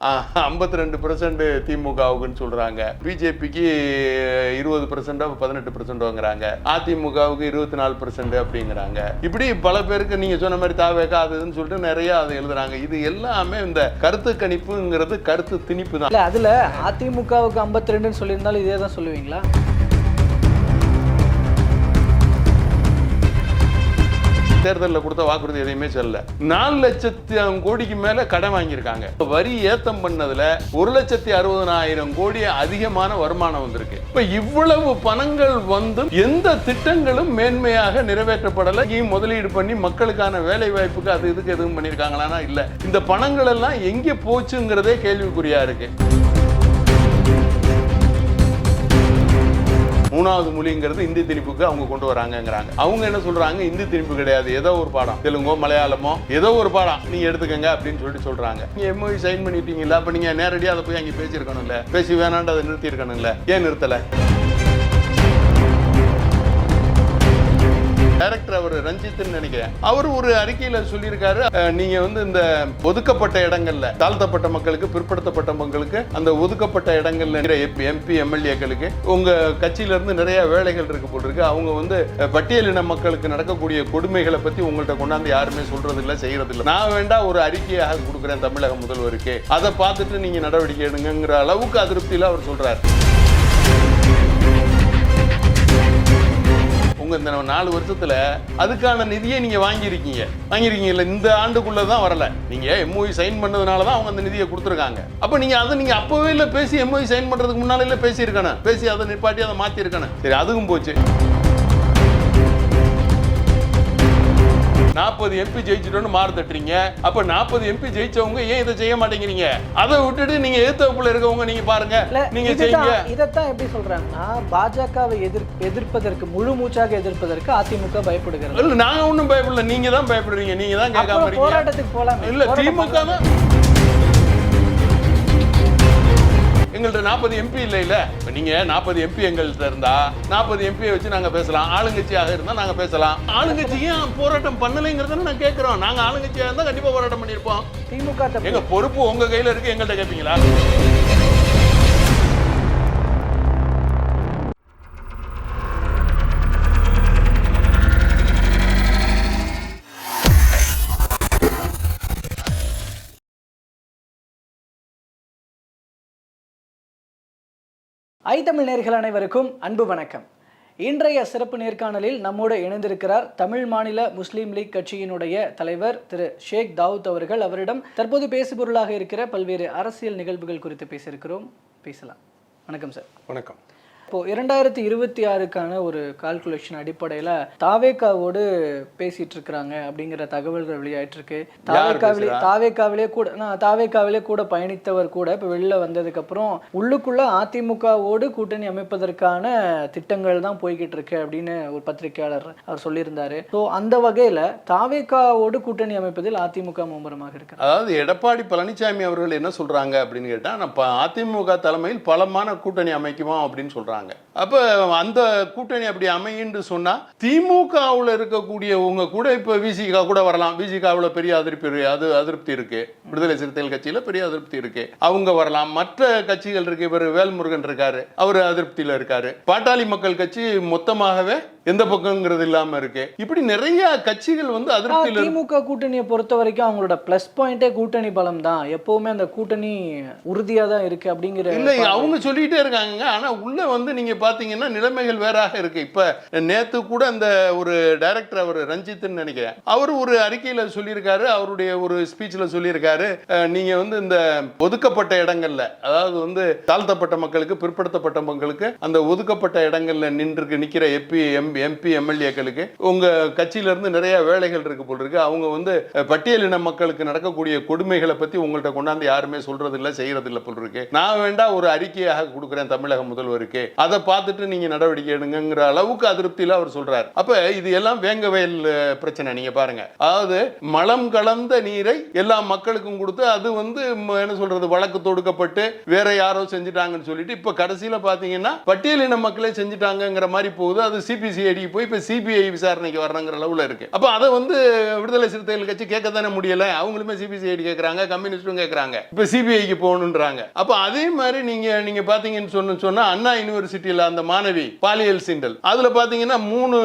ஐம்பத்தி ரெண்டு பெர்சன்ட் திமுகவுக்குன்னு சொல்றாங்க. பிஜேபிக்கு இருபது பெர்சென்டோ பதினெட்டு பெர்சென்ட் அதிமுகவுக்கு இருபத்தி நாலு பெர்சென்ட் அப்படிங்கிறாங்க. இப்படி பல பேருக்கு நீங்க சொன்ன மாதிரி தாவேக்கா அதுன்னு சொல்லிட்டு நிறைய அதை எழுதுறாங்க. இது எல்லாமே இந்த கருத்து கணிப்புங்கிறது கருத்து திணிப்பு தான் அதுல அதிமுகவுக்கு 52 ரெண்டுன்னு சொல்லியிருந்தாலும் இதே தான் சொல்லுவீங்களா? தேர்தலில் கொடுத்த வாக்குறுதி எதையுமே சொல்லல. நாலு லட்சத்தி கோடிக்கு மேல கடன் வாங்கியிருக்காங்க. வரி ஏத்தம் பண்ணதுல ஒரு லட்சத்தி அறுபதனாயிரம் கோடி அதிகமான வருமானம் வந்திருக்கு. இப்ப இவ்வளவு பணங்கள் வந்து எந்த திட்டங்களும் மேன்மையாக நிறைவேற்றப்படல. இங்கேயும் முதலீடு பண்ணி மக்களுக்கான வேலை வாய்ப்புக்கு அது இதுக்கு எதுவும் பண்ணியிருக்காங்களான்னா இல்ல. இந்த பணங்கள் எல்லாம் எங்கே போச்சுங்கிறதே கேள்விக்குறியா இருக்கு. மூணாவது மொழிங்கிறது இந்தி திணிப்புக்கு அவங்க கொண்டு வராங்கங்கிறாங்க. அவங்க என்ன சொல்றாங்க? இந்தி திணிப்பு கிடையாது. ஏதோ ஒரு பாடம். தெலுங்கோ மலையாளமோ ஏதோ ஒரு பாடம். நீங்க எடுத்துக்கங்க அப்படின்னு சொல்லிட்டு சொல்றாங்க. நீங்க எம்ஓஇ சைன் பண்ணிட்டீங்களா அப்ப நீங்க நேரடியாக அதை போய் அங்கே பேசியிருக்கணும்ல. பேசி வேணாண்டு அதை நிறுத்தியிருக்கணும்ல. ஏன் நிறுத்தலை? டைரக்டர் அவர் ரஞ்சித்னு நினைக்கிறேன். அவர் ஒரு அறிக்கையில சொல்லியிருக்காரு நீங்க வந்து இந்த ஒதுக்கப்பட்ட இடங்கள்ல தாழ்த்தப்பட்ட மக்களுக்கு பிற்படுத்தப்பட்ட மக்களுக்கு அந்த ஒதுக்கப்பட்ட இடங்கள்ல எம்பி எம்எல்ஏக்களுக்கு உங்க கட்சியில இருந்து நிறைய வேலைகள் இருக்கு போல் இருக்கு. அவங்க வந்து பட்டியலின மக்களுக்கு நடக்கக்கூடிய கொடுமைகளை பத்தி உங்கள்ட்ட கொண்டாந்து யாருமே சொல்றது இல்லை செய்யறது இல்லை நான் வேண்டாம் ஒரு அறிக்கையாக கொடுக்குறேன் தமிழக முதல்வருக்கு. அதை பார்த்துட்டு நீங்க நடவடிக்கை எடுங்கிற அளவுக்கு அதிருப்தியில் அவர் சொல்றாரு. உங்க இந்த நாலு வருஷத்துல அதுக்கான நிதியை நீங்க வாங்கியிருக்கீங்க. வாங்கியிருக்கீங்கல்ல இந்த ஆண்டுக்குள்ளதான் வரல. நீங்க எம்ஓஇ சைன் பண்ணதுனால தான் அவங்க அந்த நிதியை கொடுத்துருக்காங்க. அப்ப நீங்க அதை நீங்க அப்பவே இல்ல பேசி எம்ஓஇ சைன் பண்றதுக்கு முன்னால இல்ல பேசி இருக்கணும் பேசி அதை நிப்பாட்டி அதை மாத்தி சரி அதுவும் போச்சு. நாற்பது எம்பி ஜெயிச்சிட்டோன்னு மாறு தட்டுறீங்க. அப்ப நாற்பது எம்பி ஜெயிச்சவங்க ஏன் இதை செய்ய மாட்டேங்கிறீங்க? அதை விட்டுட்டு நீங்க எதிர்த்தவப்புல இருக்கவங்க நீங்க பாருங்க. நீங்க செய்யுங்க. இதைத்தான் எப்படி சொல்றாங்கன்னா பாஜகவை எதிர் எதிர்ப்பதற்கு முழு மூச்சாக எதிர்ப்பதற்கு அதிமுக பயப்படுகிறது. இல்ல நாங்க ஒண்ணும் பயப்படல. நீங்க தான் பயப்படுறீங்க. நீங்க தான் கேட்காம போராட்டத்துக்கு போலாம். இல்ல திமுக தான். எங்கள்ட்ட நாற்பது எம்பி இல்ல இல்ல இப்ப நீங்க நாற்பது எம்பி எங்கள்ட்ட இருந்தா நாற்பது எம்பியை வச்சு நாங்க பேசலாம். ஆளுங்கட்சியாக இருந்தா நாங்க பேசலாம். ஆளுங்கட்சிக்கு ஏன் போராட்டம் பண்ணலைங்கிறத நான் கேட்கிறோம் நாங்க ஆளுங்கட்சியா இருந்தா கண்டிப்பா போராட்டம் பண்ணிருப்போம் திமுக தப்பு. எங்க பொறுப்பு உங்க கையில இருக்கு எங்கள்ட்ட கேட்பீங்களா ஐ தமிழ் நேர்கள் அனைவருக்கும் அன்பு வணக்கம். இன்றைய சிறப்பு நேர்காணலில் நம்மோடு இணைந்திருக்கிறார் தமிழ் மாநில முஸ்லீம் லீக் கட்சியினுடைய தலைவர் திரு ஷேக் தாவூத் அவர்கள். அவரிடம் தற்போது பேசுபொருளாக இருக்கிற பல்வேறு அரசியல் நிகழ்வுகள் குறித்து பேசியிருக்கிறோம். பேசலாம். வணக்கம் சார். வணக்கம். இப்போ இரண்டாயிரத்தி இருபத்தி ஆறுக்கான ஒரு கால்குலேஷன் அடிப்படையில் தாவேக்காவோடு பேசிட்டு இருக்கிறாங்க அப்படிங்கிற தகவல்கள் வெளியாயிட்டு இருக்கு தாவேக்காவிலே? தாவேக்காவிலே கூட நான் தாவேக்காவிலே கூட பயணித்தவர் கூட இப்போ வெளில வந்ததுக்கு அப்புறம் உள்ளுக்குள்ள அதிமுகவோடு கூட்டணி அமைப்பதற்கான திட்டங்கள் தான் போய்கிட்டு இருக்கு அப்படின்னு ஒரு பத்திரிகையாளர் அவர் சொல்லியிருந்தாரு. ஸோ அந்த வகையில தாவேக்காவோடு கூட்டணி அமைப்பதில் அதிமுக மும்முரமாக இருக்கு. அதாவது எடப்பாடி பழனிசாமி அவர்கள் என்ன சொல்றாங்க அப்படின்னு கேட்டா அதிமுக தலைமையில் பலமான கூட்டணி அமைக்குமா அப்படின்னு சொல்றாங்க. அப்போ அந்த கூட்டணி அப்படி அமையின்னு சொன்னால் திமுகவில் இருக்கக்கூடியவங்க கூட இப்போ விசிகா கூட வரலாம். விசிகாவில் பெரிய அதிருப்தி அது அதிருப்தி இருக்கு. விடுதலை சிறுத்தைகள் கட்சியில் பெரிய அதிருப்தி இருக்கு. அவங்க வரலாம். மற்ற கட்சிகள் இருக்கு. இவர் வேல்முருகன் இருக்காரு. அவர் அதிருப்தியில் இருக்காரு. பாட்டாளி மக்கள் கட்சி மொத்தமாகவே எந்த பக்கங்கிறது இல்லாம இருக்கு. இப்படி நிறைய கட்சிகள் வந்து அதிருப்தியில. திமுக கூட்டணியை பொறுத்த வரைக்கும் அவங்களோட ப்ளஸ் பாயிண்டே கூட்டணி பலம் தான் எப்பவுமே அந்த கூட்டணி உறுதியா தான் இருக்கு அப்படிங்கிற இல்ல அவங்க சொல்லிட்டே இருக்காங்க ஆனா உள்ள வந்து நீங்க பாத்தீங்கன்னா நிலைமைகள் வேறாக இருக்கு. இப்ப நேத்து கூட அந்த ஒரு டைரக்டர் அவர் ரஞ்சித்னு நினைக்கிறேன். அவர் ஒரு அறிக்கையில சொல்லியிருக்காரு. அவருடைய ஒரு ஸ்பீச்ல சொல்லியிருக்காரு. நீங்க வந்து இந்த ஒதுக்கப்பட்ட இடங்கள்ல அதாவது வந்து தாழ்த்தப்பட்ட மக்களுக்கு பிற்படுத்தப்பட்ட மக்களுக்கு அந்த ஒதுக்கப்பட்ட இடங்கள்ல நின்று நிக்கிற எம்பி எம்பி எம்பி எம்எல்ஏக்களுக்கு உங்க கட்சியில இருந்து நிறைய வேலைகள் இருக்கு போல் இருக்கு. அவங்க வந்து பட்டியலின மக்களுக்கு நடக்கக்கூடிய கொடுமைகளை பத்தி உங்கள்ட்ட கொண்டாந்து யாருமே சொல்றது இல்லை செய்யறது இல்லை போல் இருக்கு. நான் வேண்டாம் ஒரு அறிக்கையாக கொடுக்குறேன் தமிழக முதல்வருக்கு. அதை பார்த்துட்டு நீங்க நடவடிக்கை எடுங்கிற அளவுக்கு அதிருப்தியில அவர் சொல்றாரு. அப்ப இது எல்லாம் வேங்க வயல் பிரச்சனை நீங்க பாருங்க. அதாவது மலம் கலந்த நீரை எல்லா மக்களுக்கும் கொடுத்து அது வந்து என்ன சொல்றது வழக்கு தொடுக்கப்பட்டு வேற யாரோ செஞ்சுட்டாங்கன்னு சொல்லிட்டு இப்ப கடைசியில பாத்தீங்கன்னா பட்டியலின மக்களே செஞ்சுட்டாங்கிற மாதிரி போகுது. அது சிபிசி சிஐடி போய் இப்போ சிபிஐ விசாரணைக்கு வரணுங்கிற லெவலில் இருக்குது அப்போ அதை வந்து விடுதலை சிறுத்தைகள் கட்சி கேட்க தானே முடியலை? அவங்களுமே சிபிசிஐடி கேட்குறாங்க கம்யூனிஸ்ட்டும் கேட்குறாங்க இப்போ சிபிஐக்கு போகணுன்றாங்க. அப்போ அதே மாதிரி நீங்கள் நீங்கள் பார்த்தீங்கன்னு சொன்ன சொன்னால் அண்ணா யூனிவர்சிட்டியில் அந்த மாணவி பாலியல் சீண்டல். அதில் பார்த்தீங்கன்னா மூணு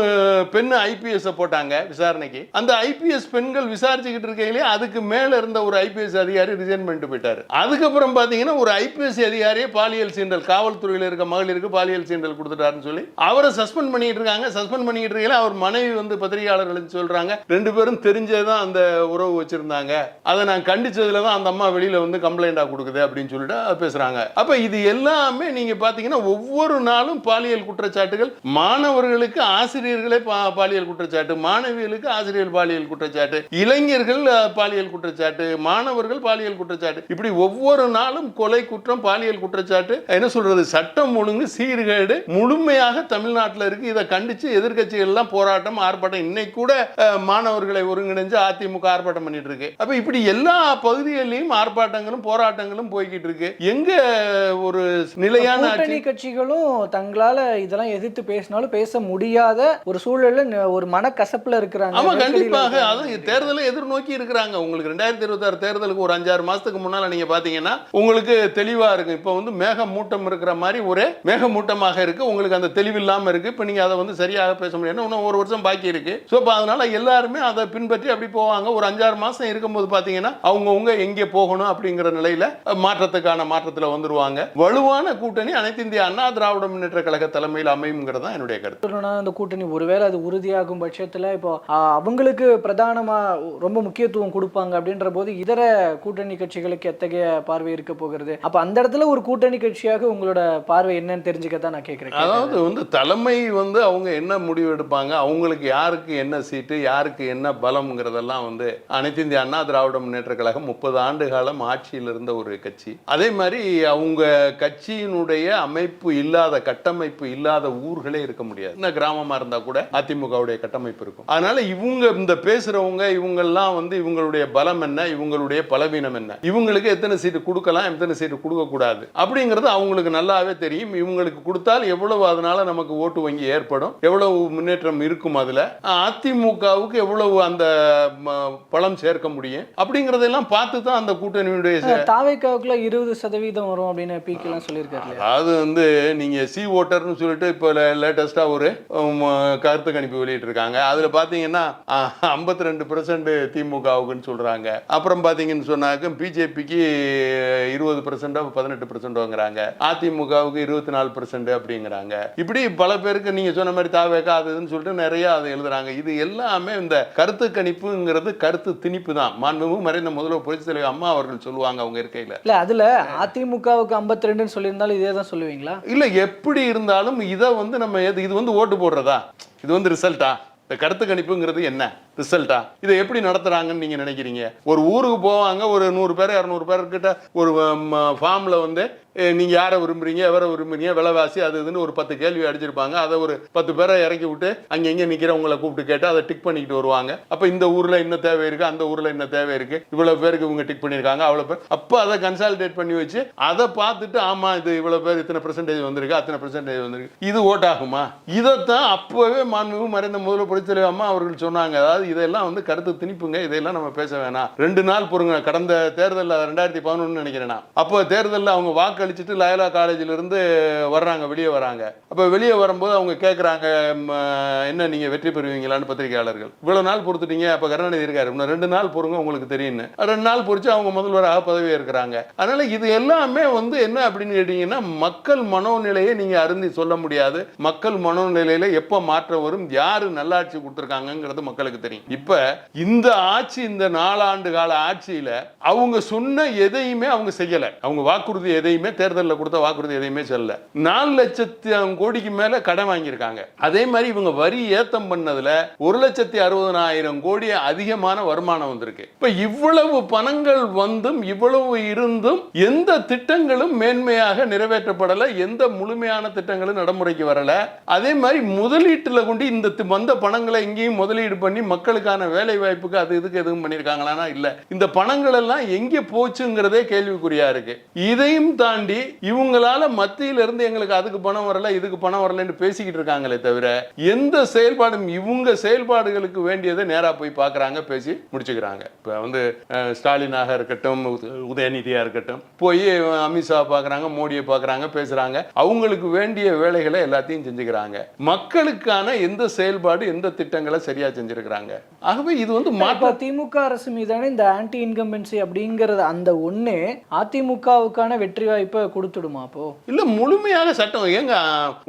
பெண் ஐபிஎஸ்ஸை போட்டாங்க விசாரணைக்கு. அந்த ஐபிஎஸ் பெண்கள் விசாரிச்சுக்கிட்டு இருக்கையிலே அதுக்கு மேலே இருந்த ஒரு ஐபிஎஸ் அதிகாரி ரிசைன் பண்ணிட்டு போயிட்டாரு. அதுக்கப்புறம் பார்த்தீங்கன்னா ஒரு ஐபிஎஸ் அதிகாரியே பாலியல் சீண்டல் காவல்துறையில் இருக்க மகளிருக்கு பாலியல் சீண்டல் கொடுத்துட்டாருன்னு சொல்லி அவரை சஸ்பெண்ட் பண்ணிட்டு இருக்காங்க. சஸ்பெண்ட் பண்ணிக்கிட்டு இருக்கீங்களா? அவர் மனைவி வந்து பத்திரிகையாளர்களுக்கு சொல்றாங்க ரெண்டு பேரும் தெரிஞ்சேதான் அந்த உறவு வச்சிருந்தாங்க. அதை நான் கண்டிச்சதுல தான் அந்த அம்மா வெளியில வந்து கம்ப்ளைண்டா கொடுக்குது அப்படின்னு சொல்லிட்டு பேசுறாங்க. அப்ப இது எல்லாமே நீங்க பாத்தீங்கன்னா ஒவ்வொரு நாளும் பாலியல் குற்றச்சாட்டுகள். மாணவர்களுக்கு ஆசிரியர்களே பாலியல் குற்றச்சாட்டு மாணவிகளுக்கு ஆசிரியர் பாலியல் குற்றச்சாட்டு இளைஞர்கள் பாலியல் குற்றச்சாட்டு மாணவர்கள் பாலியல் குற்றச்சாட்டு. இப்படி ஒவ்வொரு நாளும் கொலை குற்றம் பாலியல் குற்றச்சாட்டு என்ன சொல்றது சட்டம் ஒழுங்கு சீர்கேடு முழுமையாக தமிழ்நாட்டில் இருக்கு. இதை கண்டு எதிர்க்கட்சிகள் எல்லாம் போராட்டம் ஆர்ப்பாட்டம். இன்னைக்கு கூட மாணவர்களை ஒருங்கிணைஞ்சு அதிமுக ஆர்ப்பாட்டம் பண்ணிட்டு இருக்கு அப்ப இப்படி எல்லா பகுதிகளிலும் ஆர்ப்பாட்டங்களும் போராட்டங்களும் போய்கிட்டு இருக்கு எங்க ஒரு நிலையான கூட்டணி கட்சிகளும் தங்களால இதெல்லாம் எதிர்த்து பேசினாலும் பேச முடியாத ஒரு சூழல்ல ஒரு மனக்கசப்புல இருக்கிறாங்க. ஆமா கண்டிப்பாக. அதுவும் தேர்தலை எதிர்நோக்கி இருக்கிறாங்க. உங்களுக்கு ரெண்டாயிரத்தி இருபத்தாறு தேர்தலுக்கு ஒரு அஞ்சாறு மாசத்துக்கு முன்னால நீங்க பாத்தீங்கன்னா உங்களுக்கு தெளிவா இருக்கு இப்போ வந்து மேக மூட்டம் இருக்கிற மாதிரி ஒரே மேக மூட்டமாக இருக்கு. உங்களுக்கு அந்த தெளிவு இல்லாம இருக்கு. இப்போ நீங்க அதை வந்து சரியாக பேச முடியாது இன்னும் ஒரு வருஷம் பாக்கி இருக்கு. ஸோ இப்போ அதனால எல்லாருமே அதை பின்பற்றி அப்படி போவாங்க. ஒரு அஞ்சாறு மாசம் இருக்கும்போது பாத்தீங்கன்னா அவங்கவுங்க எங்கே போகணும் அப்படிங்கிற நிலையில மாற்றத்துக்கான மாற்றத்துல வந்துருவாங்க. வலுவான கூட்டணி அனைத்து இந்திய அண்ணா திராவிட முன்னேற்ற கழக தலைமையில் அமையுங்கிறது தான் என்னுடைய கருத்து. அந்த கூட்டணி ஒருவேளை அது உறுதியாகும் பட்சத்துல இப்போ அவங்களுக்கு பிரதானமா ரொம்ப முக்கியத்துவம் கொடுப்பாங்க அப்படின்ற போது இதர கூட்டணி கட்சிகளுக்கு எத்தகைய பார்வை இருக்க போகிறது? அப்ப அந்த இடத்துல ஒரு கூட்டணி கட்சியாக உங்களோட பார்வை என்னன்னு தெரிஞ்சுக்க தான் நான் கேட்கிறேன் அதாவது வந்து தலைமை வந்து அவங்க என்ன முடிவு எடுப்பாங்க? அவங்களுக்கு யாருக்கு என்ன சீட்டு யாருக்கு என்ன பலம்ங்கிறதெல்லாம் வந்து அனைத்து இந்திய அண்ணா திராவிட முன்னேற்ற கழகம் முப்பது ஆண்டு காலம் ஆட்சியில் இருந்த ஒரு கட்சி. அதே மாதிரி அவங்க கட்சியினுடைய அமைப்பு இல்லாத கட்டமைப்பு இல்லாத ஊர்களே இருக்க முடியாது. இன்னும் கிராமமாக இருந்தால் கூட அதிமுகவுடைய கட்டமைப்பு இருக்கும். அதனால இவங்க இந்த பேசுகிறவங்க இவங்கெல்லாம் வந்து இவங்களுடைய பலம் என்ன இவங்களுடைய பலவீனம் என்ன? இவங்களுக்கு எத்தனை சீட்டு கொடுக்கலாம் எத்தனை சீட்டு கொடுக்கக்கூடாது? அப்படிங்கிறது அவங்களுக்கு நல்லாவே தெரியும். இவங்களுக்கு கொடுத்தால் எவ்வளவு அதனால நமக்கு ஓட்டு வங்கி ஏற்படும். எவ்வளவு முன்னேற்றம் இருக்கும் அதுல? அதிமுகவுக்கு எவ்வளவு அந்த பலம் சேர்க்க முடியும்? அப்படிங்கறதெல்லாம் பார்த்து தான் அந்த கூட்டணியுடைய தாவேக்காவுக்குள்ள இருபது சதவீதம் வரும் அப்படின்னு பீக் எல்லாம் சொல்லியிருக்காரு? அதாவது வந்து நீங்க சி ஓட்டர்னு சொல்லிட்டு இப்போ லேட்டஸ்டா ஒரு கருத்து கணிப்பு வெளியிட்டிருக்காங்க. அதுல பாத்தீங்கன்னா ஐம்பத்தி ரெண்டு திமுகவுக்குன்னு சொல்றாங்க. அப்புறம் பாத்தீங்கன்னு சொன்னாக்க பிஜேபிக்கு இருபது பெர்சென்டோ பதினெட்டு பெர்சென்ட் வாங்குறாங்க. அதிமுகவுக்கு இருபத்தி நாலு பெர்சென்ட் அப்படிங்கிறாங்க. இப்படி பல பேருக்கு நீங்க சொன்ன மாதிரி தாவேக்கா அது இதுன்னு சொல்லிட்டு நிறைய அதை எழுதுறாங்க. இது எல்லாமே இந்த கருத்து கணிப்புங்கிறது கருத்து திணிப்பு தான். மாண்புமிகு மறைந்த முதல்வர் புரட்சி தலைவர் அம்மா அவர்கள் சொல்லுவாங்க அவங்க இருக்கையில. இல்ல அதுல அதிமுகவுக்கு 52 ரெண்டுன்னு சொல்லியிருந்தாலும் இதே தான் சொல்லுவீங்களா? இல்ல எப்படி இருந்தாலும் இதை வந்து நம்ம இது வந்து ஓட்டு போடுறதா? இது வந்து ரிசல்ட்டா? இந்த கருத்து கணிப்புங்கிறது என்ன? ரிசல்ட்டா? இதை எப்படி நடத்துறாங்கன்னு நீங்க நினைக்கிறீங்க? ஒரு ஊருக்கு போவாங்க ஒரு நூறு பேர் இரநூறு பேர்கிட்ட ஒரு ஃபார்ம்ல வந்து நீங்கள் நீங்க யாரை விரும்புறீங்க? எவரை விரும்புறீங்க? விலைவாசி அது இதுன்னு ஒரு பத்து கேள்வி அடிச்சிருப்பாங்க. அதை ஒரு பத்து பேரை இறக்கி விட்டு அங்கங்கே எங்க நிக்கிறவங்கள கூப்பிட்டு கேட்டு அதை டிக் பண்ணிக்கிட்டு வருவாங்க. அப்போ இந்த ஊரில் என்ன தேவை இருக்கு? அந்த ஊரில் என்ன தேவை இருக்கு? இவ்வளோ பேருக்கு இவங்க டிக் பண்ணியிருக்காங்க அவ்வளோ பேர். அப்போ அதை கன்சாலிடேட் பண்ணி வச்சு அதை பார்த்துட்டு ஆமாம் இது இவ்வளோ பேர் இத்தனை பெர்சன்டேஜ் வந்திருக்கு அத்தனை பெர்சன்டேஜ் வந்திருக்கு. இது ஓட்டாகுமா? இதைத்தான் அப்போவே மாண்புமிகு மறைந்த முதல்வர் புரட்சி அம்மா அவர்கள் சொன்னாங்க. அதாவது இதெல்லாம் வந்து கருத்து திணிப்புங்க. இதையெல்லாம் நம்ம பேச வேணாம். ரெண்டு நாள் பொறுங்க. கடந்த தேர்தலில் ரெண்டாயிரத்தி பதினொன்று நினைக்கிறேன். அப்போ தேர்தலில் அவங்க வாக்களிச்சுட்டு லயலா காலேஜிலிருந்து வர்றாங்க. வெளியே வராங்க. அப்போ வெளியே வரும்போது அவங்க கேட்குறாங்க என்ன நீங்கள் வெற்றி பெறுவீங்களான்னு பத்திரிகையாளர்கள்? இவ்வளோ நாள் பொறுத்துட்டீங்க. அப்போ கருணாநிதி இருக்காரு. இன்னும் ரெண்டு நாள் பொறுங்க உங்களுக்கு தெரியும்னு. ரெண்டு நாள் பொறிச்சு அவங்க முதல்வராக பதவி இருக்கிறாங்க அதனால இது எல்லாமே வந்து என்ன அப்படின்னு கேட்டீங்கன்னா மக்கள் மனோநிலையை நீங்கள் அருந்தி சொல்ல முடியாது. மக்கள் மனோநிலையில எப்போ மாற்றம் வரும் யாரு நல்லாட்சி கொடுத்துருக்காங்கிறது மக்களுக்கு தெரியும். இப்ப இந்த ஆட்சி இந்த நாலாண்டு கால ஆட்சியில அவங்க சொன்ன எதையுமே அவங்க செய்யல. அவங்க வாக்குறுதி எதையுமே தேர்தலில் கொடுத்த வாக்குறுதி எதையுமே செல்ல நாலு லட்சத்தி கோடிக்கு மேல கடன் வாங்கியிருக்காங்க. அதே மாதிரி இவங்க வரி ஏத்தம் பண்ணதுல ஒரு லட்சத்தி அறுபதனாயிரம் கோடி அதிகமான வருமானம் வந்திருக்கு. இப்ப இவ்வளவு பணங்கள் வந்தும் இவ்வளவு இருந்தும் எந்த திட்டங்களும் மேன்மையாக நிறைவேற்றப்படல எந்த முழுமையான திட்டங்களும் நடைமுறைக்கு வரல. அதே மாதிரி முதலீட்டுல கொண்டு இந்த வந்த பணங்களை எங்கேயும் முதலீடு பண்ணி மக்களுக்கான வேலை வாய்ப்புக்கு அது இதுக்கு எதுவும் பண்ணியிருக்காங்களானா இல்ல. இந்த பணங்கள் எல்லாம் எங்கே போச்சுங்கிறதே கேள்விக்குறியா இருக்கு. இதையும் தாண்டி இவங்களால மத்தியில இருந்து எங்களுக்கு அதுக்கு பணம் வரல இதுக்கு பணம் வரலன்னு பேசிக்கிட்டு இருக்காங்களே தவிர எந்த செயல்பாடும் இவங்க செயல்பாடுகளுக்கு வேண்டியதை நேரா போய் பார்க்குறாங்க பேசி முடிச்சுக்கிறாங்க. இப்போ வந்து ஸ்டாலினாக இருக்கட்டும் உத- உதயநிதியா இருக்கட்டும் போய் அமித்ஷா பார்க்குறாங்க மோடியை பார்க்குறாங்க பேசுறாங்க. அவங்களுக்கு வேண்டிய வேலைகளை எல்லாத்தையும் செஞ்சுக்கிறாங்க. மக்களுக்கான எந்த செயல்பாடு எந்த திட்டங்களை சரியா செஞ்சிருக்கிறாங்க? ஆகவே இது வந்து மாற்ற திமுக அரசு மீதான இந்த ஆன்டி இன்கம்பன்சி அப்படிங்கறது அந்த ஒண்ணே அதிமுகவுக்கான வெற்றி வாய்ப்பை கொடுத்துடுமா அப்போ? இல்ல முழுமையாக சட்டம். ஏங்க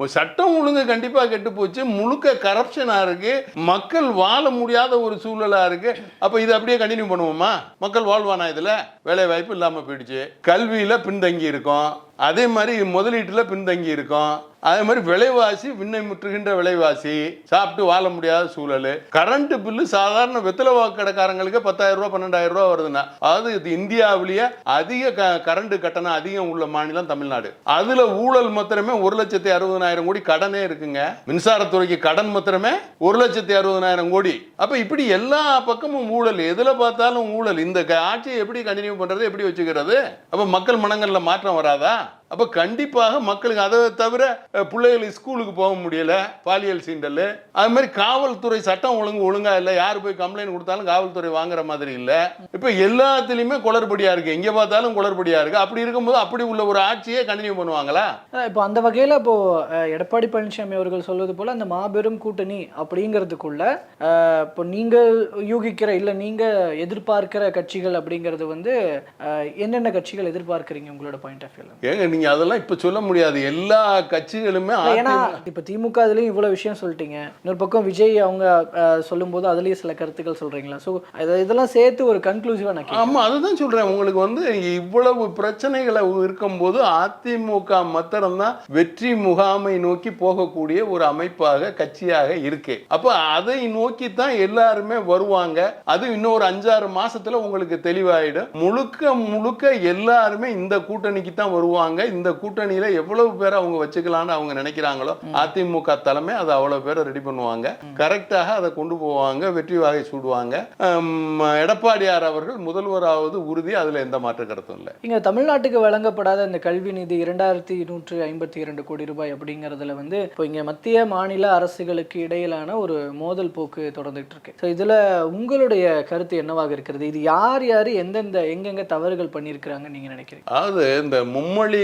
சட்டம் ஒழுங்கு கண்டிப்பா கெட்டு போச்சு. முழுக்க கரப்ஷனா இருக்கு. மக்கள் வாழ முடியாத ஒரு சூழலா இருக்கு. அப்ப இதை அப்படியே கண்டினியூ பண்ணுவோமா? மக்கள் வாழ்வானா இதுல? வேலை வாய்ப்பு இல்லாம போயிடுச்சு. கல்வியில பின்தங்கி இருக்கோம். அதே மாதிரி முதலீட்டுல பின்தங்கி இருக்கோம். அதே மாதிரி விலைவாசி விண்ணை முற்றுகின்ற விலைவாசி சாப்பிட்டு வாழ முடியாத சூழல் கரண்ட் பில்லு சாதாரண வெத்தலை வாக்கு கடைக்காரங்களுக்கு பத்தாயிரம் ரூபா பன்னெண்டாயிரம் ரூபா வருதுன்னா அதாவது இது இந்தியாவிலேயே அதிக க கரண்ட் கட்டணம் அதிகம் உள்ள மாநிலம் தமிழ்நாடு. அதுல ஊழல் மாத்திரமே ஒரு லட்சத்தி அறுபதனாயிரம் கோடி கடனே இருக்குங்க. மின்சாரத்துறைக்கு கடன் மாத்திரமே ஒரு லட்சத்தி அறுபதனாயிரம் கோடி. அப்ப இப்படி எல்லா பக்கமும் ஊழல் எதுல பார்த்தாலும் ஊழல். இந்த ஆட்சியை எப்படி கண்டினியூ பண்றது எப்படி வச்சுக்கிறது? அப்ப மக்கள் மனங்கள்ல மாற்றம் வராதா? அப்ப கண்டிப்பாக மக்களுக்கு அதை தவிர பிள்ளைகள் ஸ்கூலுக்கு போக முடியல பாலியல் சீண்டல். அது மாதிரி காவல்துறை சட்டம் ஒழுங்கு ஒழுங்கா இல்லை யார் போய் கம்ப்ளைண்ட் கொடுத்தாலும் காவல்துறை வாங்குற மாதிரி இல்ல. இப்ப எல்லாத்துலயுமே குளறுபடியா இருக்கு. எங்க பார்த்தாலும் குளறுபடியா இருக்கு. அப்படி இருக்கும்போது அப்படி உள்ள ஒரு ஆட்சியை கண்டினியூ பண்ணுவாங்களா? இப்போ அந்த வகையில இப்போ அஹ், எடப்பாடி பழனிசாமி அவர்கள் சொல்வது போல அந்த மாபெரும் கூட்டணி அப்படிங்கிறதுக்குள்ள இப்போ நீங்க யூகிக்கிற இல்ல நீங்க எதிர்பார்க்கிற கட்சிகள் அப்படிங்கிறது வந்து என்னென்ன கட்சிகள் எதிர்பார்க்கறீங்க உங்களோட பாயிண்ட் ஆஃப் வியூல ஏங்க நீங்க அதெல்லாம் இப்ப சொல்ல முடியாது. எல்லா கட்சிகளுமே ஏன்னா இப்ப திமுக அதுலயும் இவ்வளவு விஷயம் சொல்லிட்டீங்க. இன்னொரு பக்கம் விஜய் அவங்க அஹ், சொல்லும்போது அதுலயும் சில கருத்துக்கள் சொல்றீங்களா? ஸோ இதெல்லாம் சேர்த்து ஒரு கன்க்ளூசிவா நான். ஆமா அதுதான் சொல்றேன். உங்களுக்கு வந்து இவ்வளவு பிரச்சனைகளை இருக்கும்போது அதிமுக மாத்திரம்தான் வெற்றி முகாமை நோக்கி போகக்கூடிய ஒரு அமைப்பாக கட்சியாக இருக்கு. அப்ப அதை நோக்கி தான் எல்லாருமே வருவாங்க. அது இன்னும் ஒரு அஞ்சாறு மாசத்துல உங்களுக்கு தெளிவாயிடும். முழுக்க முழுக்க எல்லாருமே இந்த கூட்டணிக்கு தான் வருவாங்க. இந்த கூட்டணியில எவ்வளவு பேர் அவங்க வச்சுக்கலாம்னு அவங்க நினைக்கிறாங்களோ அதிமுக தலைமை அதை அவ்வளவு பேரை ரெடி பண்ணுவாங்க. கரெக்டாக அதை கொண்டு போவாங்க வெற்றி வாகை சூடுவாங்க. எடப்பாடியார் அவர்கள் முதல்வராவது உறுதி அதுல எந்த மாற்று கருத்தும் இல்லை. இங்க தமிழ்நாட்டுக்கு வழங்கப்படாத இந்த கல்வி நிதி இரண்டாயிரத்தி நூற்று ஐம்பத்தி இரண்டு கோடி ரூபாய் அப்படிங்கறதுல வந்து இப்போ இங்க மத்திய மாநில அரசுகளுக்கு இடையிலான ஒரு மோதல் போக்கு தொடர்ந்துட்டு இருக்கு. ஸோ இதுல உங்களுடைய கருத்து என்னவாக இருக்கிறது? இது யார் யார் எந்தெந்த எங்கெங்க தவறுகள் பண்ணியிருக்கிறாங்க நீங்க நினைக்கிறீங்க? அதாவது இந்த மும்மொழி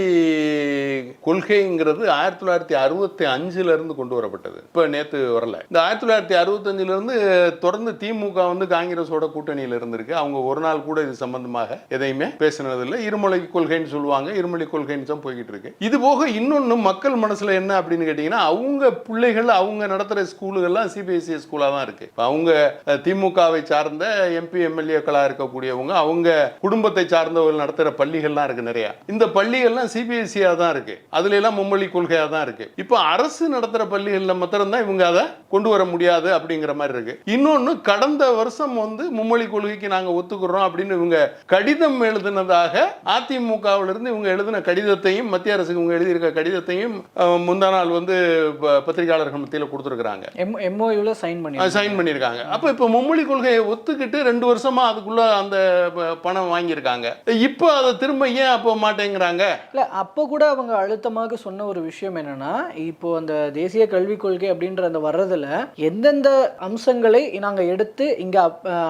கொள்கைங்கிறது ஆயிரத்தி தொள்ளாயிரத்தி அறுபத்தி அஞ்சுல இருந்து கொண்டு வரப்பட்டது. இப்ப நேத்து வரல. இந்த ஆயிரத்தி தொள்ளாயிரத்தி அறுபத்தஞ்சுல இருந்து தொடர்ந்து திமுக வந்து காங்கிரஸோட கூட்டணியில இருந்திருக்கு. அவங்க ஒரு நாள் கூட இது சம்பந்தமாக எதையுமே பேசினதில்லை. இருமொழி கொள்கைன்னு சொல்லுவாங்க. இருமொழி கொள்கைன்னு தான் போய்கிட்டு இருக்கு. இது போக இன்னொன்னு மக்கள் மனசுல என்ன அப்படின்னு கேட்டீங்கன்னா அவங்க பிள்ளைகள் அவங்க நடத்துற ஸ்கூலுகள்லாம் சிபிஎஸ்சி ஸ்கூலா தான் இருக்கு. அவங்க திமுகவை சார்ந்த எம்பி எம்எல்ஏக்களா இருக்கக்கூடியவங்க அவங்க குடும்பத்தை சார்ந்தவர்கள் நடத்துற பள்ளிகள்லாம் இருக்கு நிறைய. இந்த பள்ளிகள்லாம் சிபிஎஸ்சியா தான் இருக்கு. அதுல எல்லாம் மும்மொழி கொள்கையா தான் இருக்கு. இப்போ அரசு நடத்துற பள்ளிகள்ல மாத்திரம் தான் இவங்க அதை கொண்டு வர முடியாது அப்படிங்கிற மாதிரி இருக்கு. இன்னொன்னு கடந்த வருஷம் வந்து மும்மொழி கொள்கைக்கு நாங்க ஒத்துக்கிறோம் அப்படின்னு இவங்க கடிதம் எழுதினதாக அதிமுகவில இருந்து இவங்க எழுதின கடிதத்தையும் மத்திய அரசுக்கு இவங்க எழுதியிருக்க கடிதத்தையும் முந்தா நாள் வந்து பத்திரிகையாளர்கள் மத்தியில் கொடுத்துருக்காங்க எம் எம்ஓயூல சைன் பண்ணி சைன் பண்ணியிருக்காங்க அப்போ இப்போ மும்மொழி கொள்கையை ஒத்துக்கிட்டு ரெண்டு வருஷமா அதுக்குள்ள அந்த பணம் வாங்கியிருக்காங்க. இப்போ அதை திரும்ப ஏன் அப்போ மாட்டேங்கிறாங்க? இல்ல அப்போ கூட அவங்க அழுத்தமாக சொன்ன ஒரு விஷயம் என்னன்னா இப்போ அந்த தேசிய கல்விக் கொள்கை அப்படின்ற அந்த வர்றதுல எந்தெந்த அம்சங்களை நாங்க எடுத்து இங்க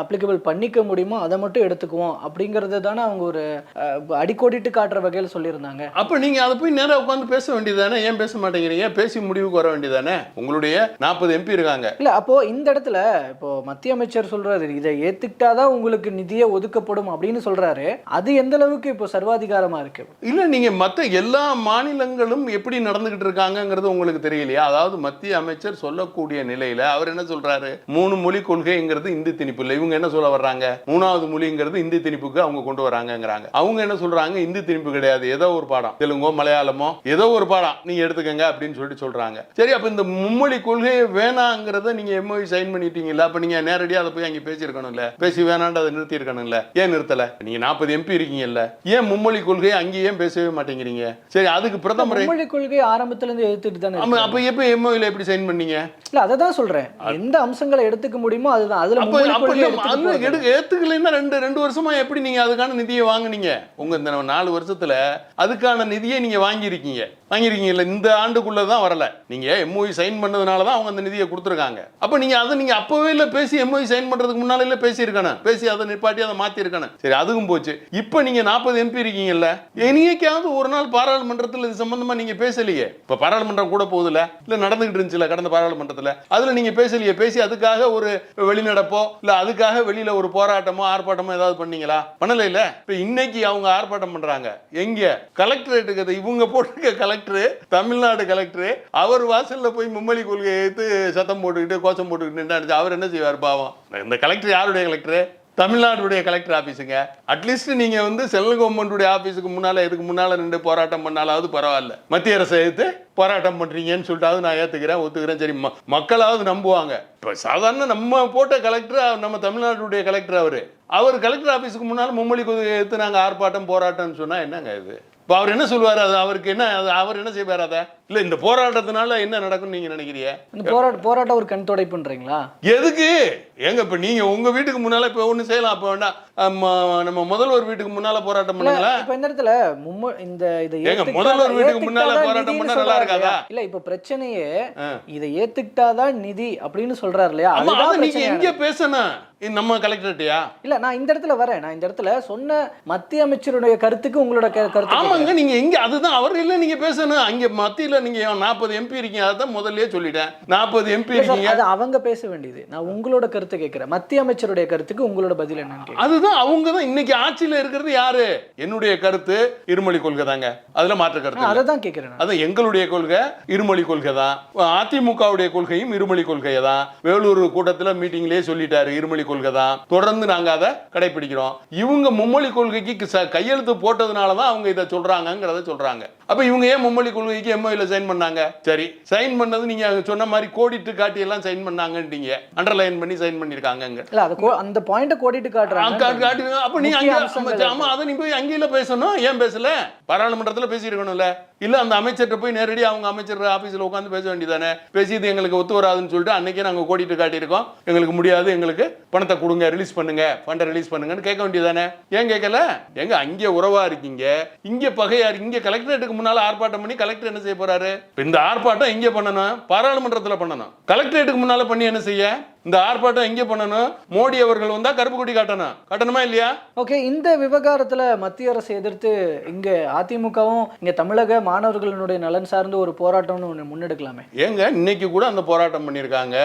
அப்ளிகபிள் பண்ணிக்க முடியுமோ அதை மட்டும் எடுத்துக்குவோம் அப்படிங்கறது தானே அவங்க ஒரு அடிக்கோடிட்டு காட்டுற வகையில சொல்லியிருந்தாங்க. அப்போ நீங்க அதை போய் நேரா உட்காந்து பேச வேண்டியதானே ஏன் பேச மாட்டேங்கிறீங்க? பேசி முடிவுக்கு வர வேண்டியதானே உங்களுடைய நாற்பது எம்பி இருக்காங்க. இல்ல அப்போ இந்த இடத்துல இப்போ மத்திய அமைச்சர் சொல்றாரு இதை ஏத்துக்கிட்டாதான் உங்களுக்கு நிதியே ஒதுக்கப்படும் அப்படின்னு சொல்றாரு. அது எந்த அளவுக்கு இப்போ சர்வாதிகாரமா இருக்கு? இல்ல நீங்க மற்ற எல்லா மாநிலங்களும் எப்படி நடந்துகிட்டு இருக்காங்கங்கிறது உங்களுக்கு தெரியலையா? அதாவது மத்திய அமைச்சர் சொல்லக்கூடிய நிலையில அவர் என்ன சொல்றாரு? மூணு மொழி கொள்கைங்கிறது இந்தி திணிப்பு இல்லை. இவங்க என்ன சொல்ல வர்றாங்க? மூணாவது மொழிங்கிறது இந்தி திணிப்புக்கு அவங்க கொண்டு வராங்கிறாங்க அவங்க என்ன சொல்றாங்க? இந்தி திணிப்பு கிடையாது. ஏதோ ஒரு பாடம். தெலுங்கோ மலையாளமோ ஏதோ ஒரு பாடம். நீங்க எடுத்துக்கங்க அப்படின்னு சொல்லிட்டு சொல்றாங்க. சரி அப்ப இந்த மும்மொழி கொள்கையை வேணாங்கிறத நீங்க எம்ஓஇ சைன் பண்ணிட்டீங்கல்ல. அப்ப நீங்க நேரடியாக அதை போய் அங்கே பேசியிருக்கணும்ல. பேசி வேணாண்டு அதை நிறுத்தி இருக்கணும்ல ஏன் நிறுத்தல? நீங்க நாற்பது எம்பி இருக்கீங்கல்ல. ஏன் மும்மொழி கொள்கையை அங்கேயே பேசவே மாட்டீங்க? மாட்டேங்கிறீங்க சரி அதுக்கு பிரதமரை மும்மொழி கொள்கை ஆரம்பத்துல இருந்து எதிர்த்துட்டு தானே. அப்ப எப்ப எம்ஓயில் எப்படி சைன் பண்ணீங்க? இல்ல அதை தான் சொல்றேன். எந்த அம்சங்களை எடுத்துக்க முடியுமோ அதுதான். அதுல எடுத்துட்டு ஏத்துக்கலைன்னா ரெண்டு ரெண்டு வருஷமா எப்படி நீங்க அதுக்கான நிதியை வாங்குனீங்க? உங்க இந்த நாலு வருஷத்துல அதுக்கான நிதியை நீங்க வாங்கியிருக்கீங்க. வாங்கியிருக்கீங்கல்ல இந்த ஆண்டுக்குள்ள தான் வரல நீங்கள் எம்ஓஇ சைன் பண்ணதுனால தான் அவங்க அந்த நிதியை கொடுத்துருக்காங்க. அப்போ நீங்கள் அதை நீங்கள் அப்போவே இல்லை பேசி எம்ஓஇ சைன் பண்ணுறதுக்கு முன்னால இல்லை பேசி பேசி அதை நிப்பாட்டி அதை மாத்தி சரி அதுக்கும் போச்சு. இப்போ நீங்கள் நாற்பது எம்பி இருக்கீங்கல்ல என்னைக்காவது ஒரு நாள் பாராளுமன்றத்தில் இது சம்மந்தமாக நீங்கள் பேசலையே. இப்போ பாராளுமன்றம் கூட போகுதுல இல்லை நடந்துகிட்டு இருந்துச்சுல கடந்த பாராளுமன்றத்தில்? அதில் நீங்கள் பேசலையே. பேசி அதுக்காக ஒரு வெளிநடப்போ இல்லை அதுக்காக வெளியில் ஒரு போராட்டமோ ஆர்ப்பாட்டமோ ஏதாவது பண்ணீங்களா? பண்ணலை இல்லை. இப்போ இன்னைக்கு அவங்க ஆர்ப்பாட்டம் பண்ணுறாங்க எங்கே? கலெக்டரேட்டுக்கு இவங்க போட்டிருக்க கலெக்டர் தமிழ்நாடு கலெக்டரு அவர் வாசல்ல போய் மும்மொழி கொள்கையை எடுத்து சத்தம் போட்டுக்கிட்டு கோஷம் போட்டுக்கிட்டு நின்று அவர் என்ன செய்வார் பாவம்? இந்த கலெக்டர் யாருடைய கலெக்டரு? தமிழ்நாடுடைய கலெக்டர் ஆஃபீஸுங்க அட்லீஸ்ட் நீங்கள் வந்து சென்ட்ரல் கவர்மெண்ட்டுடைய ஆஃபீஸுக்கு முன்னால் இதுக்கு முன்னால நின்று போராட்டம் பண்ணாலாவது பரவாயில்ல. மத்திய அரசு எடுத்து போராட்டம் பண்ணுறீங்கன்னு சொல்லிட்டாவது நான் ஏற்றுக்கிறேன் ஒத்துக்கிறேன் சரி ம- மக்களாவது நம்புவாங்க. இப்போ சாதாரண நம்ம போட்ட கலெக்டர் நம்ம தமிழ்நாட்டுடைய கலெக்டர் அவரு. அவர் கலெக்டர் ஆஃபீஸுக்கு முன்னால் மும்மொழி கொள்கை எடுத்து நாங்கள் ஆர்ப்பாட்டம் போராட்டம்னு சொன்னால் என்னங்க இது? இப்போ அவர் என்ன சொல்லுவார் அது அவருக்கு என்ன அது அவர் என்ன செய்வார் அதை? இல்லை இந்த போராட்டத்தினால என்ன நடக்கும்னு நீங்க நினைக்கிறீங்க? இந்த போராட்ட போராட்டம் ஒரு கண் தொடை பண்றீங்களா எதுக்கு? ஏங்க இப்ப நீங்க உங்க வீட்டுக்கு முன்னால இப்ப ஒண்ணு செய்யலாம். அப்ப வேண்டாம். நம்ம முதல்வர் வீட்டுக்கு முன்னால போராட்டம் பண்ணுங்களா இப்ப இந்த இடத்துல மும்மொ இந்த இதை ஏங்க, முதல்வர் வீட்டுக்கு முன்னால போராட்டம் நிதின்னு பண்ணா நல்லா இருக்காதா? இல்ல இப்ப பிரச்சனையே. இதை ஏத்துக்கிட்டாதான் நிதி அப்படின்னு சொல்றாரு இல்லையா? ஆமா அதுதான் அதை நீங்க பிரச்சனையா எங்க பேசணும்? இது நம்ம கலெக்டர்ட்டியா? இல்ல நான் இந்த இடத்துல வரேன். நான் இந்த இடத்துல சொன்ன மத்திய அமைச்சருடைய கருத்துக்கு உங்களோட கருத்து ஆமாங்க நீங்க எங்க அதுதான் அவர் இல்ல நீங்க பேசணும். அங்க மத்தியில நீங்க நாற்பது எம்பி இருக்கீங்க அதான் முதல்லயே சொல்லிட்டேன். நாற்பது எம்பி இருக்கீங்க. அது அவங்க பேச வேண்டியது. நான் உங்களோட கருத்தை கேட்கிறேன். மத்திய அமைச்சருடைய கருத்துக்கு உங்களோட பதில் என்னன்னு. அதுதான் அவங்க தான் இன்னைக்கு ஆட்சியில இருக்கிறது யாரு? என்னுடைய கருத்து இருமொழி கொள்கை தாங்க. அதுல மாற்று கருத்து. அதை தான் கேட்கிறேன். அது எங்களுடைய கொள்கை இருமொழி கொள்கை தான். அதிமுகவுடைய கொள்கையும் இருமொழி கொள்கை தான். வேலூர் கூட்டத்தில் மீட்டிங்லேயே சொல்லிட்டாரு இருமொழி கொள்கை தான் தொடர்ந்து நாங்கள் அதை கடைபிடிக்கிறோம். இவங்க மும்மொழி கொள்கைக்கு கையெழுத்து போட்டதுனால தான் அவங்க இதை சொல்றாங்கங்கிறத சொல்றாங்க. அப்ப இவங்க ஏன் மும்மொழி கொள்கைக்கு எம்ஓல சைன் பண்ணாங்க? சரி சைன் பண்ணது நீங்க சொன்ன மாதிரி கோடிட்டு காட்டி எல்லாம் சைன் பண்ணாங்கன்றீங்க. அண்டர்லைன் பண்ணி சைன் பண்ணிருக்காங்க அந்த பாயிண்ட கோடிட்டு காட்டுறாங்க. அப்ப நீ அங்க ஆமா அதை நீ போய் அங்கேயில பேசணும். ஏன் பேசல? பாராளுமன்றத்துல பேசியிருக்கணும்ல. இல்லை அந்த அமைச்சர்கிட்ட போய் நேரடியாக அவங்க அமைச்சர் ஆஃபீஸில் உட்காந்து பேச வேண்டியதானே பேசி இது எங்களுக்கு ஒத்து வராதுன்னு சொல்லிட்டு அன்னைக்கே நாங்கள் கோடிட்டு காட்டியிருக்கோம். எங்களுக்கு முடியாது எங்களுக்கு பணத்தை கொடுங்க ரிலீஸ் பண்ணுங்க ஃபண்டை ரிலீஸ் பண்ணுங்கன்னு கேட்க வேண்டியதானே ஏன் கேட்கல? எங்க அங்கே உறவா இருக்கீங்க. இங்கே பகையா இங்கே கலெக்டரேட்டுக்கு முன்னால் ஆர்ப்பாட்டம் பண்ணி கலெக்டர் என்ன செய்ய போறாரு? இந்த ஆர்ப்பாட்டம் இங்கே பண்ணணும் பாராளுமன்றத்தில் பண்ணணும். கலெக்டரேட்டுக்கு முன்னால் பண்ணி என்ன செய்ய? இந்த ஆர்ப்பாட்டம் எங்க பண்ணணும்? மோடி அவர்கள் வந்தா கருப்பு கொடி காட்டணும். காட்டணுமா இல்லையா? ஓகே இந்த விவகாரத்துல மத்திய அரசை எதிர்த்து இங்க அதிமுகவும் இங்க தமிழக மாணவர்களுடைய நலன் சார்ந்து ஒரு போராட்டம்னு ஒண்ணு முன்னெடுக்கலாமே. ஏங்க இன்னைக்கு கூட அந்த போராட்டம் பண்ணியிருக்காங்க.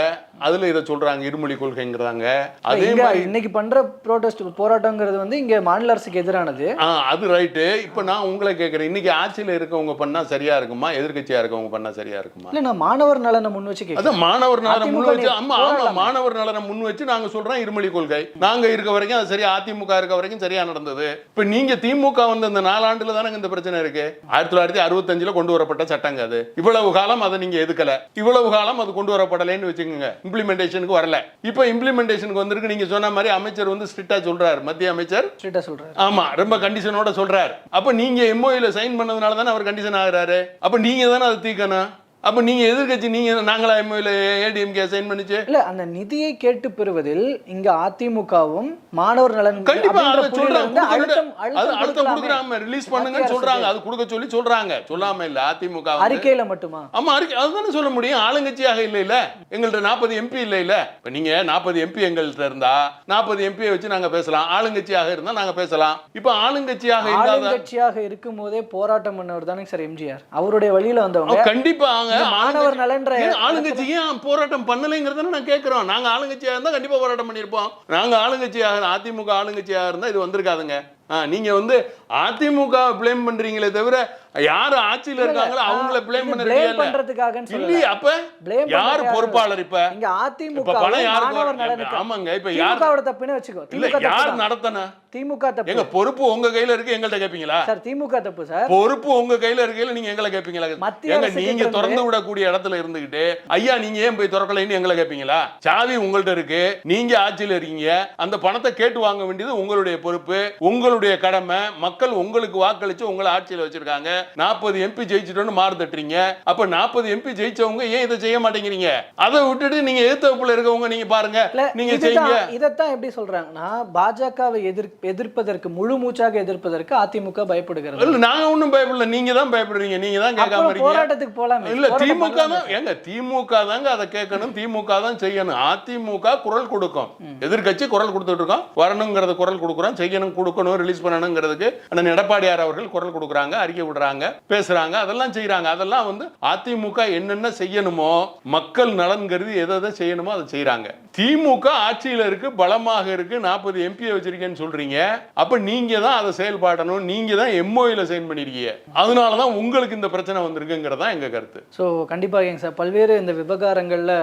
அதுல இதை சொல்றாங்க இருமொழி கொள்கைங்கிறாங்க. அதே மாதிரி இன்னைக்கு பண்ற ப்ரோட்டஸ்ட் போராட்டங்கிறது வந்து இங்க மாநில அரசுக்கு எதிரானது. அது ரைட்டு இப்போ நான் உங்களை கேட்குறேன். இன்னைக்கு ஆட்சியில் இருக்கவங்க பண்ணா சரியா இருக்குமா? எதிர்க்கட்சியா இருக்கவங்க பண்ணா சரியா இருக்குமா? இல்ல நான் மாணவர் நலனை முன் வச்சு அதான் மாணவர் நலனை முன் வச்சு ஆமா ஆமா. மாணவர் நலனை முன் வச்சு நாங்க சொல்றோம் இருமொழி கொள்கை. நாங்க இருக்க வரைக்கும் அது சரியா அதிமுக இருக்க வரைக்கும் சரியா நடந்தது. இப்ப நீங்க திமுக வந்த இந்த நாலாண்டுல தானே இந்த பிரச்சனை இருக்கு? ஆயிரத்தி தொள்ளாயிரத்தி அறுபத்தஞ்சுல கொண்டு வரப்பட்ட சட்டங்க அது. இவ்வளவு காலம் அதை நீங்க எதுக்கல? இவ்வளவு காலம் அது கொண்டு வரப்படலைன்னு வச்சுக்கோங்க. இம்ப்ளிமெண்டேஷனுக்கு வரல. இப்ப இம்ப்ளிமெண்டேஷனுக்கு வந்திருக்கு நீங்க சொன்ன மாதிரி அமைச்சர் வந்து ஸ்ட்ரிக்டா சொல்றாரு. மத்திய அமைச்சர்? ஸ்ட்ரிக்டா சொல்றாரு. ஆமா ரொம்ப கண்டிஷனோட சொல்றாரு. அப்ப நீங்க எம்ஓயில சைன் பண்ணதுனால தானே அவர் கண்டிஷன் ஆகுறாரு? அப்ப நீங்க தானே அதை தீக்கணும்? அப்ப நீங்க எதிர்க்கட்சி நீங்க நாங்களா எம்ஓயில ஏடிஎம்கே சைன் பண்ணிச்சு? இல்ல அந்த நிதியை கேட்டு பெறுவதில் இங்க அதிமுகவும் மாணவர் நலன் கண்டிப்பா சொல்றாங்க வந்து அழுத்தம். கொடுக்குறாம ரிலீஸ் பண்ணுங்கன்னு. சொல்றாங்க. அது கொடுக்க சொல்லி சொல்றாங்க. சொல்லாம இல்ல அதிமுக. அறிக்கையில மட்டுமா? ஆமா அறிக்கை அதுதானே சொல்ல முடியும். ஆளுங்கட்சியாக இல்ல இல்ல எங்கள்ட்ட நாற்பது எம்பி இல்ல இல்ல இப்ப நீங்க நாற்பது எம்பி எங்கள்ட்ட இருந்தா நாற்பது எம்பியை வச்சு நாங்க பேசலாம். ஆளுங்கட்சியாக இருந்தா நாங்க பேசலாம். இப்ப ஆளுங்கட்சியாக இல்லாத ஆளுங்கட்சியாக இருக்கும் போதே போராட்டம் பண்ணவர் தானே சார் எம்ஜிஆர் அவருடைய வழியில வந்தவங்க. அவ இந்த மாணவர் நலன்ற ஆளுங்கட்சி ஏன் போராட்டம் பண்ணலைங்கிறத நான் கேட்கிறோம் நாங்க ஆளுங்கட்சியா இருந்தா கண்டிப்பா போராட்டம் பண்ணியிருப்போம் நாங்க ஆளுங்கட்சியாக அதிமுக ஆளுங்கட்சியாக இருந்தா இது வந்திருக்காதுங்க. ஆ, நீங்க வந்து அதிமுக ப்ளேம் பண்றீங்களே தவிர யாரு ஆட்சியில இருக்காங்களோ அவங்கள ப்ளேம் பண்ண blame இல்ல. பண்றதுக்காகன்னு சொல்லல. இல்லையே அப்ப யாரு பொறுப்பாளர் இப்ப? இங்க அதிமுக பணம் யாருக்கு ஆமாங்க இப்ப யார் தப்புன்னு வச்சுக்கோ. இல்ல யார். நடத்தன? திமுக தப்பு. எங்க பொறுப்பு உங்க கையில இருக்கு எங்கள்ட்ட கேப்பீங்களா? சார் திமுக தப்பு சார். பொறுப்பு உங்க கையில இருக்கையில நீங்க எங்களை கேப்பீங்களா? எங்க நீங்க திறந்து விடக்கூடிய இடத்துல இருந்துகிட்டு ஐயா நீங்க ஏன் போய் திறக்கலைன்னு எங்களை கேப்பீங்களா? சாவி உங்கள்ட்ட இருக்கு நீங்க ஆட்சியில இருக்கீங்க அந்த பணத்தை கேட்டு வாங்க வேண்டியது உங்களுடைய பொறுப்பு உங்களுடைய மக்களுடைய கடமை மக்கள் உங்களுக்கு வாக்களிச்சு உங்களை ஆட்சியில் வச்சிருக்காங்க. நாற்பது எம்பி ஜெயிச்சிட்டோன்னு மாறு தட்டுறீங்க. அப்ப நாற்பது எம்பி ஜெயிச்சவங்க ஏன் இதை செய்ய மாட்டேங்கிறீங்க? அதை விட்டுட்டு நீங்க எதிர்த்தப்புல இருக்கவங்க நீங்க பாருங்க. நீங்க செய்யுங்க. இதைத்தான் எப்படி சொல்றாங்கன்னா பாஜகவை எதிர் எதிர்ப்பதற்கு முழு மூச்சாக எதிர்ப்பதற்கு அதிமுக பயப்படுகிறது. இல்ல நாங்க ஒண்ணும் பயப்படல. நீங்க தான் பயப்படுறீங்க. நீங்க தான் கேட்காம இருக்கீங்க. போராட்டத்துக்கு போலாமே. இல்ல திமுக. தான் ஏங்க திமுக தாங்க அதை கேட்கணும். திமுக தான் செய்யணும். அதிமுக குரல் கொடுக்கும். எதிர்க்கட்சி குரல் கொடுத்துட்டு இருக்கோம். வரணுங்கிறது குரல் கொடுக்குறோம். செய்யணும் கொடுக்கணும் ரிலீஸ் பண்ணணுங்கிறதுக்கு அண்ணன் எடப்பாடியார் அவர்கள் குரல் கொடுக்குறாங்க அறிக்கை விடுறாங்க பேசுறாங்க அதெல்லாம் செய்யறாங்க அதெல்லாம் வந்து அதிமுக என்னென்ன செய்யணுமோ மக்கள் நலன் கருதி எதை எதை செய்யணுமோ அதை செய்யறாங்க திமுக ஆட்சியில் இருக்கு பலமாக இருக்கு நாற்பது எம்பி வச்சிருக்கேன்னு சொல்றீங்க. அப்ப நீங்க தான் அதை செயல்பாடணும் நீங்க தான் எம்ஓயில சைன் பண்ணிருக்கீங்க. அதனால தான் உங்களுக்கு இந்த பிரச்சனை வந்திருக்குங்கிறதா எங்க கருத்து. ஸோ கண்டிப்பாக சார் பல்வேறு இந்த விவகாரங்களில்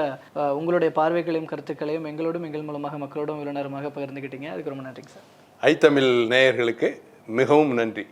உங்களுடைய பார்வைகளையும் கருத்துக்களையும் எங்களோடும் எங்கள் மூலமாக மக்களோடும் இவ்வளோ பகிர்ந்துக்கிட்டீங்க அதுக்கு ரொம்ப நன்றிங்க சார். ஐத்தமிழ் நேயர்களுக்கு மிகவும் நன்றி.